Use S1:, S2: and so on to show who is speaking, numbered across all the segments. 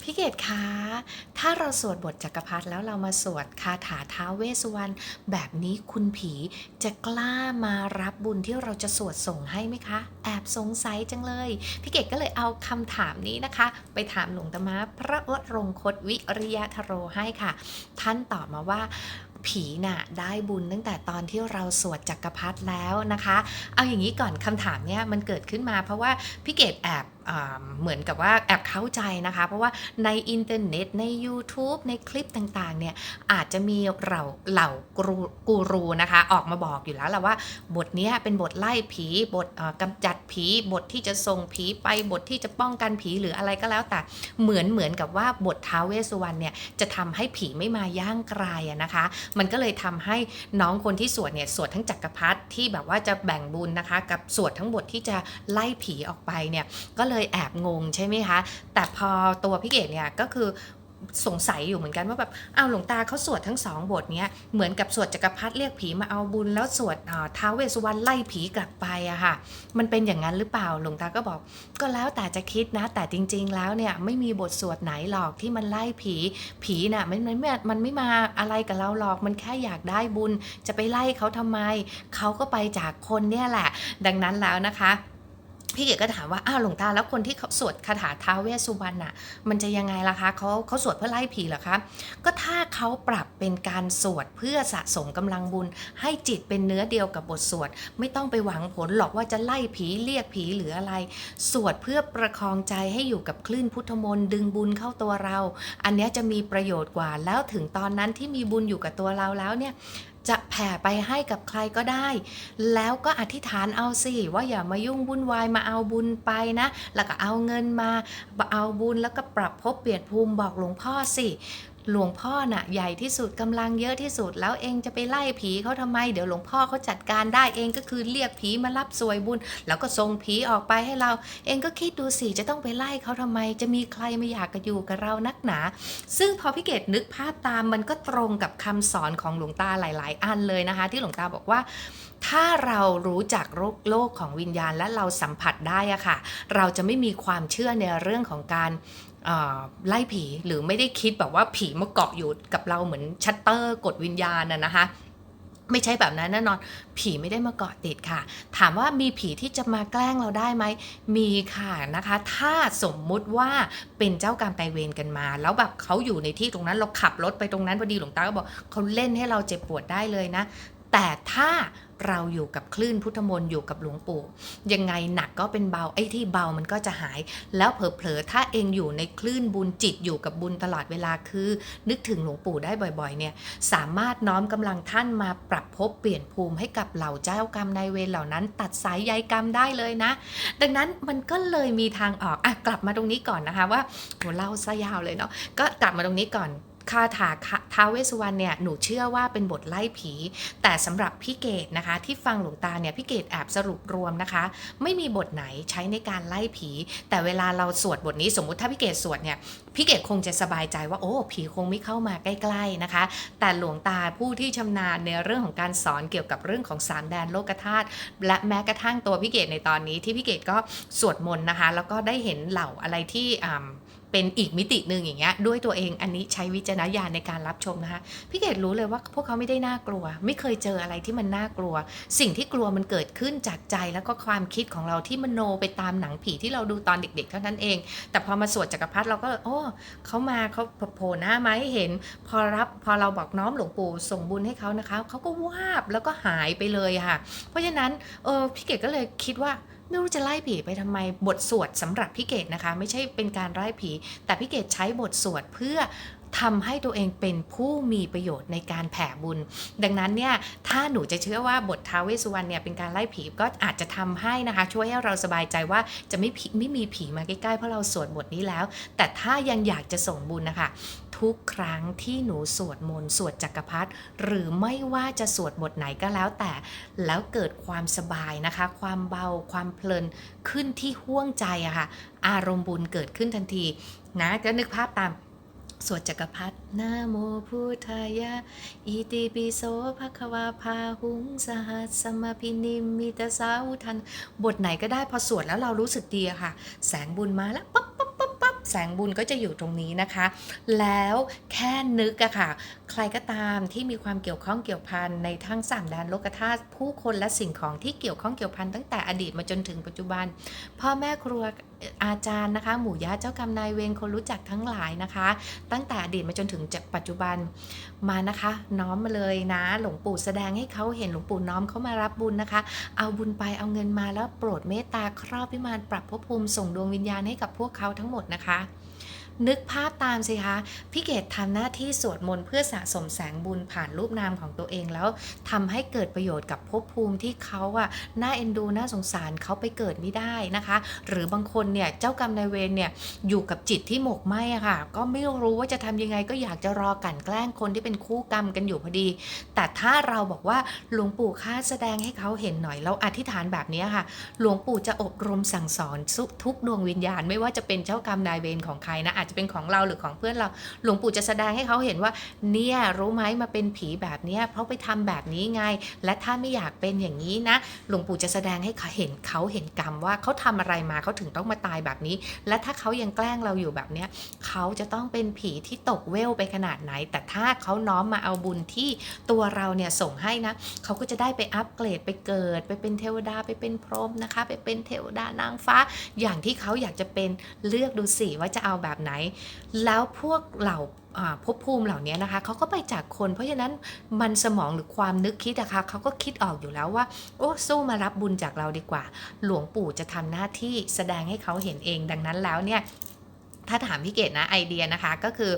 S1: พี่เกดคะ ถ้าเราสวดบทจักรพรรดิแล้วเรามาสวดคาถาท้าเวสุวรรณแบบนี้คุณผีจะกล้ามารับบุญที่เราจะสวดส่งให้ไหมคะ แอบสงสัยจังเลย พี่เกดก็เลยเอาคำถามนี้นะคะ ไปถามหลวงตามาพระวรงคตวิริยทโรให้ค่ะ ท่านตอบมาว่าผีน่ะได้บุญตั้งแต่ตอนที่เราสวดจักรพรรดิแล้วนะคะ เอาอย่างนี้ก่อนคำถามเนี่ยมันเกิดขึ้นมาเพราะว่าพี่เกดแอบ เหมือนกับว่าแอบเข้าใจนะคะ เพราะว่าในอินเทอร์เน็ตใน YouTube ในคลิปต่างๆเนี่ยอาจจะมีเราเหล่ากูรูนะคะ ออกมาบอกอยู่แล้วแหละว่า บทนี้เป็นบทไล่ผีบทกำจัดผีบทที่จะส่งผีไปบทที่จะป้องกันผีหรืออะไรก็แล้วแต่เหมือนเหมือนกับว่าบทท้าวเวสุวรรณเนี่ยจะทำให้ผีไม่มาย่างกรายนะคะ มันก็เลยทำให้น้องคนที่สวดเนี่ยสวดทั้งจักรพรรดิที่แบบว่าจะแบ่งบุญนะคะ กับสวดทั้งบทที่จะไล่ผีออกไปเนี่ยก็เลยแอบงงใช่ไหมคะ แต่พอตัวพี่เกดเนี่ยก็คือสงสัยอยู่เหมือนกันว่าแบบอ้าวหลวงตาเขาสวดทั้งสองบทเนี้ยเหมือนกับสวดจักรพรรดิเรียกผีมาเอาบุญแล้วสวดอ่าท้าวเวสุวรรณไล่ผีกลับไปอะค่ะ มันเป็นอย่างนั้นหรือเปล่าหลวงตาก็บอก ก็แล้วแต่จะคิดนะ แต่จริง ๆ แล้วเนี่ยไม่มีบทสวดไหนหรอกที่มันไล่ผีผีน่ะมันมันไม่มันไม่มาอะไรกับเราหรอกมันแค่อยากได้บุญ จะไปไล่เขาทำไมเขาก็ไปจากคนเนี่ยแหละ ดังนั้นแล้วนะคะ พี่เก๋ก็ถามว่าอ้าวหลวงตาแล้วคนที่เขาสวดคาถาท้าเวสุวรรณน่ะมันจะยังไงล่ะคะเขาเขาสวดเพื่อไล่ผีเหรอคะก็ถ้าเขาปรับเป็นการสวดเพื่อสะสมกำลังบุญ ให้จิตเป็นเนื้อเดียวกับบทสวด ไม่ต้องไปหวังผลหรอกว่าจะไล่ผีเรียกผีหรืออะไร สวดเพื่อประคองใจให้อยู่กับคลื่นพุทธมนต์ดึงบุญเข้าตัวเรา อันเนี้ยจะมีประโยชน์กว่าแล้วถึงตอนนั้นที่มีบุญอยู่กับตัวเราแล้วเนี่ย จะแผ่ไปให้กับใครก็ได้ แล้วก็อธิษฐานเอาสิ ว่าอย่ามายุ่งวุ่นวายมาเอาบุญไปนะ แล้วก็เอาเงินมาเอาบุญแล้วก็ปรับภพเปลี่ยนภูมิบอกหลวงพ่อสิ หลวงพ่อน่ะใหญ่ที่สุดกำลังเยอะที่สุด แล้วเองจะไปไล่ผีเขาทำไม เดี๋ยวหลวงพ่อเขาจัดการได้เองก็คือเรียกผีมารับสวยบุญ แล้วก็ส่งผีออกไปให้เรา เองก็คิดดูสิจะต้องไปไล่เขาทำไม จะมีใครไม่อยากจะอยู่กับเรานักหนา ซึ่งพอพี่เกดนึกภาพตามมันก็ตรงกับคำสอนของหลวงตาหลาย ๆ อันเลยนะคะ ที่หลวงตาบอกว่าถ้าเรารู้จักโลกโลกของวิญญาณและเราสัมผัสได้อะค่ะ เราจะไม่มีความเชื่อในเรื่องของการ ไล่ผีหรือไม่ได้คิดแบบว่าผีมาเกาะอยู่กับเราเหมือนชัตเตอร์กดวิญญาณนะนะคะไม่ใช่แบบนั้นแน่นอน ผีไม่ได้มาเกาะติดค่ะ ถามว่ามีผีที่จะมาแกล้งเราได้ไหม มีค่ะนะคะ ถ้าสมมุติว่าเป็นเจ้ากรรมนายเวรกันมา แล้วแบบเขาอยู่ในที่ตรงนั้นเราขับรถไปตรงนั้นพอดีหลวงตาก็บอกเขาเล่นให้เราเจ็บปวดได้เลยนะ แต่ถ้าเราอยู่กับคลื่นพุทธมนต์อยู่กับหลวงปู่ ยังไงหนักก็เป็นเบาไอ้ที่เบามันก็จะหาย แล้วเผลอๆถ้าเองอยู่ในคลื่นบุญจิตอยู่กับบุญตลอดเวลาคือ นึกถึงหลวงปู่ได้บ่อยๆ เนี่ยสามารถน้อมกำลังท่านมาปรับภพเปลี่ยนภูมิให้กับเหล่าเจ้ากรรมนายเวรเหล่านั้น ตัดสายใยกรรมได้เลยนะ ดังนั้นมันก็เลยมีทางออกอะกลับมาตรงนี้ก่อนนะคะว่าโหเล่าซะยาวเลยเนาะก็กลับมาตรงนี้ก่อน คาถาท้าเวสุวรรณเนี่ยหนูเชื่อว่าเป็นบทไล่ผี แต่สำหรับพี่เกดนะคะ ที่ฟังหลวงตาเนี่ยพี่เกดแอบสรุปรวมนะคะ ไม่มีบทไหนใช้ในการไล่ผี แต่เวลาเราสวดบทนี้สมมุติถ้าพี่เกดสวดเนี่ยพี่เกดคงจะสบายใจว่าโอ้ผีคงไม่เข้ามาใกล้ๆนะคะ แต่หลวงตาผู้ที่ชำนาญในเรื่องของการสอนเกี่ยวกับเรื่องของสามแดนโลกธาตุและแม้กระทั่งตัวพี่เกดในตอนนี้ที่พี่เกดก็สวดมนต์นะคะ แล้วก็ได้เห็นเหล่าอะไรที่อ่า เป็นอีกมิติหนึ่งอย่างเงี้ยด้วยตัวเองอันนี้ใช้วิจารณญาณในการรับชมนะคะพี่เกดรู้เลยว่าพวกเขาไม่ได้น่ากลัว ไม่เคยเจออะไรที่มันน่ากลัว สิ่งที่กลัวมันเกิดขึ้นจากใจแล้วก็ความคิดของเราที่มโนไปตามหนังผีที่เราดูตอนเด็ก ๆ เท่านั้นเอง แต่พอมาสวดจักรพรรดิเราก็โอ้เขามาเขาโผล่หน้ามาให้เห็น พอรับพอเราบอกน้อมหลวงปู่ส่งบุญให้เขานะคะเขาก็วาบแล้วก็หายไปเลยค่ะ เพราะฉะนั้นเออพี่เกดก็เลยคิดว่า ไม่รู้จะไล่ผีไปทำไมบทสวดสำหรับพี่เกดนะคะ ไม่ใช่เป็นการไล่ผี แต่พี่เกดใช้บทสวดเพื่อ ทำให้ตัวเองเป็นผู้มีประโยชน์ในการแผ่บุญ ดังนั้นเนี่ยถ้าหนูจะเชื่อว่าบทท้าวเวสสุวรรณเนี่ยเป็นการไล่ผีก็อาจจะทำให้นะคะ ช่วยให้เราสบายใจว่าจะไม่ผีไม่มีผีมาใกล้ๆเพราะเราสวดบทนี้แล้ว แต่ถ้ายังอยากจะส่งบุญนะคะ ทุกครั้งที่หนูสวดมนต์สวดจักรพรรดิหรือไม่ว่าจะสวดบทไหนก็แล้วแต่แล้วเกิดความสบายนะคะ ความเบาความเพลินขึ้นที่ห่วงใจอะค่ะอารมณ์บุญเกิดขึ้นทันทีนะก็นึกภาพตาม สวดจักรพรรดินาโมพุทธายะ อิติปิโสภะควาพาหุงสหัสสมพินิมมิตสาวุทัน บทไหนก็ได้พอสวดแล้วเรารู้สึกดีอะค่ะ แสงบุญมาแล้วปั๊บปั๊บปั๊บปั๊บแสงบุญก็จะอยู่ตรงนี้นะคะ แล้วแค่นึกอะค่ะ ใครก็ตามที่มีความเกี่ยวข้องเกี่ยวพันในทั้งสามแดนโลกธาตุผู้คนและสิ่งของที่เกี่ยวข้องเกี่ยวพันตั้งแต่อดีตมาจนถึงปัจจุบัน พ่อแม่ครัวอาจารย์นะคะ หมู่ย่าเจ้ากรรมนายเวรคนรู้จักทั้งหลายนะคะ ตั้งแต่อดีตมาจนถึงปัจจุบันมานะคะ น้อมมาเลยนะ หลวงปู่แสดงให้เขาเห็นหลวงปู่น้อมเขามารับบุญนะคะ เอาบุญไปเอาเงินมาแล้วโปรดเมตตาครอบพิมานปรับภพภูมิส่งดวงวิญญาณให้กับพวกเขาทั้งหมดนะคะ นึกภาพตามสิคะพี่เกดทำหน้าที่สวดมนต์เพื่อสะสมแสงบุญผ่านรูปนามของตัวเองแล้วทำให้เกิดประโยชน์กับภพภูมิที่เขาอะน่าเอ็นดูน่าสงสารเขาไปเกิดไม่ได้นะคะ หรือบางคนเนี่ยเจ้ากรรมนายเวรเนี่ยอยู่กับจิตที่หมกไหมอะค่ะ ก็ไม่รู้ว่าจะทำยังไงก็อยากจะรอกันแกล้งคนที่เป็นคู่กรรมกันอยู่พอดี แต่ถ้าเราบอกว่าหลวงปู่ค่าแสดงให้เขาเห็นหน่อยเราอธิษฐานแบบนี้ค่ะ หลวงปู่จะอบรมสั่งสอนทุกดวงวิญญาณ ไม่ว่าจะเป็นเจ้ากรรมนายเวรของใครนะอาจจะเป็นของเราหรือของเพื่อนเรา หลวงปู่จะแสดงให้เขาเห็นว่า เนี่ยรู้ไหมมาเป็นผีแบบเนี้ยเพราะไปทำแบบนี้ไง และถ้าไม่อยากเป็นอย่างนี้นะ หลวงปู่จะแสดงให้เขาเห็นเขาเห็นกรรมว่าเขาทำอะไรมาเขาถึงต้องมาตายแบบนี้ และถ้าเขายังแกล้งเราอยู่แบบเนี้ยเขาจะต้องเป็นผีที่ตกเวลไปขนาดไหน แต่ถ้าเขาน้อมมาเอาบุญที่ตัวเราเนี่ยส่งให้นะเขาก็จะได้ไปอัปเกรดไปเกิด ไปเป็นเทวดาไปเป็นพรหมนะคะ ไปเป็นเทวดานางฟ้า อย่างที่เขาอยากจะเป็นเลือกดูสิว่าจะเอาแบบไหนแล้วพวกเหล่าภพภูมิเหล่านี้นะคะเขาก็ไปจากคน เพราะฉะนั้นมันสมองหรือความนึกคิดนะคะเขาก็คิดออกอยู่แล้วว่า โอ้สู้มารับบุญจากเราดีกว่า หลวงปู่จะทำหน้าที่แสดงให้เขาเห็นเองดังนั้นแล้วเนี่ย ถ้าถามพี่เกดนะไอเดียนะคะก็คือ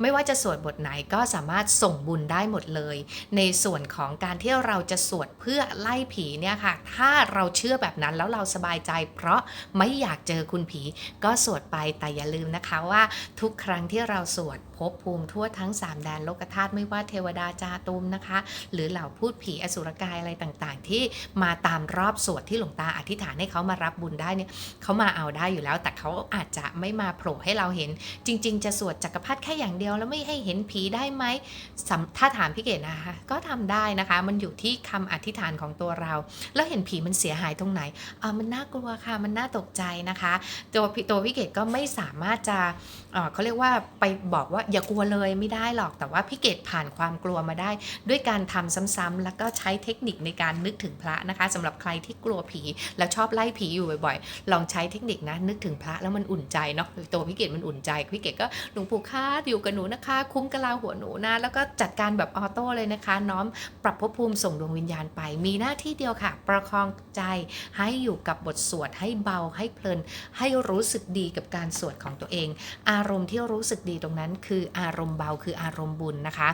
S1: ไม่ว่าจะสวดบทไหนก็สามารถส่งบุญได้หมดเลย ในส่วนของการที่เราจะสวดเพื่อไล่ผีเนี่ยค่ะ ถ้าเราเชื่อแบบนั้นแล้วเราสบายใจ เพราะไม่อยากเจอคุณผีก็สวดไปแต่อย่าลืมนะคะว่า ทุกครั้งที่เราสวดภพภูมิทั่วทั้ง 3 แดนโลกธาตุไม่ว่าเทวดาจาตุมนะคะ หรือเหล่าพูดผีอสุรกายอะไรต่างๆ ที่มาตามรอบสวดที่หลวงตาอธิษฐานให้เขามารับบุญได้เนี่ยเขามาเอาได้อยู่แล้ว แต่เขาอาจจะไม่มาโผล่ใให้เราเห็น จริง ๆ จะสวดจักรพรรดิแค่อย่างเดียวแล้วไม่ให้เห็นผีได้ไหมถ้าถามพี่เกดนะคะ ก็ทำได้นะคะ มันอยู่ที่คำอธิษฐานของตัวเรา แล้วเห็นผีมันเสียหายตรงไหนอ่ามันน่ากลัวค่ะ มันน่าตกใจนะคะ ตัวตัวพี่เกดก็ไม่สามารถจะเขาเรียกว่าไปบอกว่าอย่ากลัวเลยไม่ได้หรอก แต่ว่าพี่เกดผ่านความกลัวมาได้ ด้วยการทำซ้ำๆแล้วก็ใช้เทคนิคในการนึกถึงพระนะคะสำหรับใครที่กลัวผีแล้วชอบไล่ผีอยู่บ่อยๆ ลองใช้เทคนิคนะนึกถึงพระแล้วมันอุ่นใจเนาะตัวพี่เกดมันอุ่นใจพี่เกดก็หลวงปู่คะอยู่กับหนูนะคะ คุ้มกะลาหัวหนูนะ แล้วก็จัดการแบบออโต้เลยนะคะ น้อมปรับภพภูมิส่งดวงวิญญาณไป มีหน้าที่เดียวค่ะ ประคองใจให้อยู่กับบทสวดให้เบาให้เพลิน ให้รู้สึกดีกับการสวดของตัวเอง อารมณ์ที่รู้สึกดีตรงนั้น คืออารมณ์เบาคืออารมณ์บุญนะคะ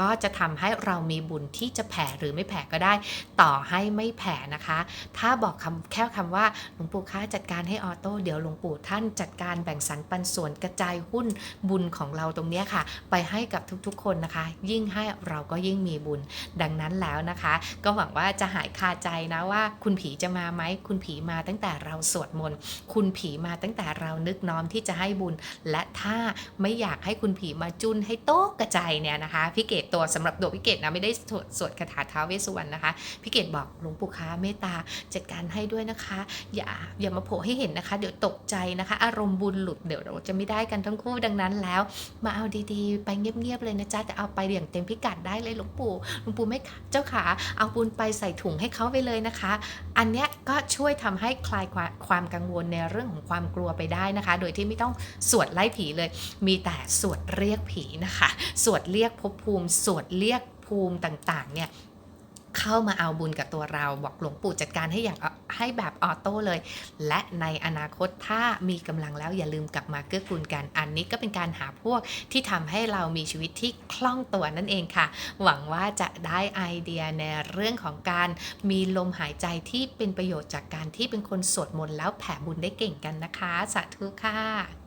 S1: ก็จะทำให้เรามีบุญที่จะแผ่หรือไม่แผ่ก็ได้ ต่อให้ไม่แผ่นะคะ ถ้าบอกคำแค่คำว่าหลวงปู่คะจัดการให้ออโต้เดี๋ยวหลวงปู่ท่านจัดการแบ่งสรรปันส่วนกระจายหุ้นบุญของเราตรงนี้ค่ะ ไปให้กับทุกๆ คนนะคะ ยิ่งให้เราก็ยิ่งมีบุญ ดังนั้นแล้วนะคะ ก็หวังว่าจะหายคาใจนะว่า คุณผีจะมาไหมคุณผีมาตั้งแต่เราสวดมนต์คุณผีมาตั้งแต่เรานึกน้อมที่จะให้บุญ และถ้าไม่อยากให้คุณผีมาจุนให้โต๊ะกระจายเนี่ยนะคะพี่เกดตัวสำหรับตัวพี่เกดนะไม่ได้สวดคาถาท้าวเวสุวรรณนะคะพี่เกดบอกหลวงปู่คะเมตตาจัดการให้ด้วยนะคะ อย่าอย่ามาโผล่ให้เห็นนะคะ เดี๋ยวตกใจนะคะ อารมณ์บุญหลุดเดี๋ยวจะไม่ได้กันทั้งคู่ดังนั้นแล้ว มาเอาดีๆ ไปเงียบๆเลยนะจ๊ะแต่เอาไปอย่างเต็มพิกัดได้เลยหลวงปู่หลวงปู่ไม่เจ้าขาเอาบุญไปใส่ถุงให้เขาไปเลยนะคะ อันเนี้ยก็ช่วยทำให้คลายความกังวลในเรื่องของความกลัวไปได้นะคะ โดยที่ไม่ต้องสวดไล่ผีเลย มีแต่สวดเรียกผีนะคะ สวดเรียกภพภูมิ สวดเรียกภูมิต่างๆเนี่ย เข้ามาเอาบุญกับตัวเรา บอกหลวงปู่จัดการให้อย่างให้แบบออโต้เลย และในอนาคตถ้ามีกำลังแล้วอย่าลืมกลับมาเกื้อกูลกันอันนี้ก็เป็นการหาพวกที่ทำให้เรามีชีวิตที่คล่องตัวนั่นเองค่ะ หวังว่าจะได้ไอเดียในเรื่องของการมีลมหายใจที่เป็นประโยชน์จากการที่เป็นคนสวดมนต์แล้วแผ่บุญได้เก่งกันนะคะ สาธุค่ะ